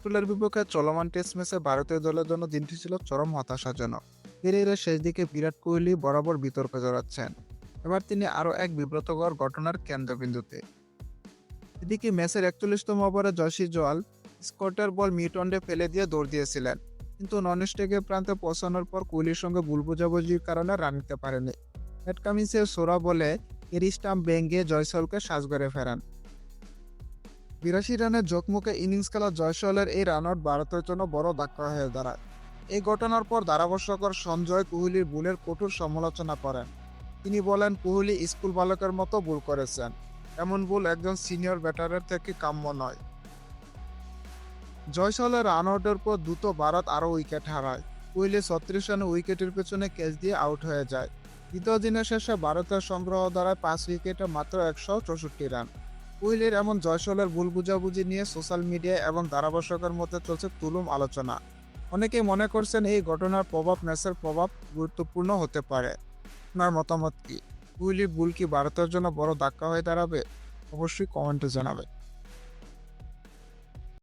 অস্ট্রেলিয়ার বিপক্ষে চলমান টেস্ট ম্যাচে ভারতীয় দলের জন্য দিনটি ছিল চরম হতাশাজনক। ক্যারিয়ারের শেষ দিকে বিরাট কোহলি বরাবর বিতর্কে জড়াচ্ছেন। এবার তিনি আরও এক বিব্রতকর ঘটনার কেন্দ্রবিন্দুতে। এদিকে ম্যাচের একচল্লিশতম ওভারে জয়সী জল স্কটের বল মিটন্ডে ফেলে দিয়ে দৌড় দিয়েছিলেন। কিন্তু নন স্টেকের প্রান্তে পৌঁছানোর পর কোহলির সঙ্গে ভুল বোঝাবুঝির কারণে রান নিতে পারেনি কামিন্সের সোরা বলে, এরিস্টাম বেঙ্গে জয়সলকে সাজগরে ফেরান। বিরাশি রানের জকমুখে ইনিংস খেলা জয়সলের এই রান আউট ভারতের জন্য বড় ধাক্কা হয়ে দাঁড়ায়। এই ঘটনার পর ধারাভাষ্যকর সঞ্জয় কোহলির ভুলের কঠোর সমালোচনা করেন। তিনি বলেন, কোহলি স্কুল বালকের মতো ভুল করেছেন। এমন ভুল একজন সিনিয়র ব্যাটারের থেকে কাম্য নয়। জয়সলের রান আউটের পর দ্রুত ভারত আরও উইকেট হারায়। কোহলি ছত্রিশ রানে উইকেটের পেছনে ক্যাচ দিয়ে আউট হয়ে যায়। দ্বিতীয় দিনের শেষে ভারতের সংগ্রহ দ্বারায় পাঁচ উইকেটে মাত্র একশো চৌষট্টি রান। কোহলির এমন জয়সলের ভুল বুঝাবুঝি নিয়ে সোশ্যাল মিডিয়া এবং ধারাভাষ্যকের মধ্যে চলছে তুলুম আলোচনা। অনেকেই মনে করছেন এই ঘটনার প্রভাব ম্যাচের প্রভাব গুরুত্বপূর্ণ হতে পারে। আপনার মতামত কি? কোহলির ভুল কি ভারতের জন্য বড় ধাক্কা হয়ে দাঁড়াবে? অবশ্যই কমেন্টে জানাবে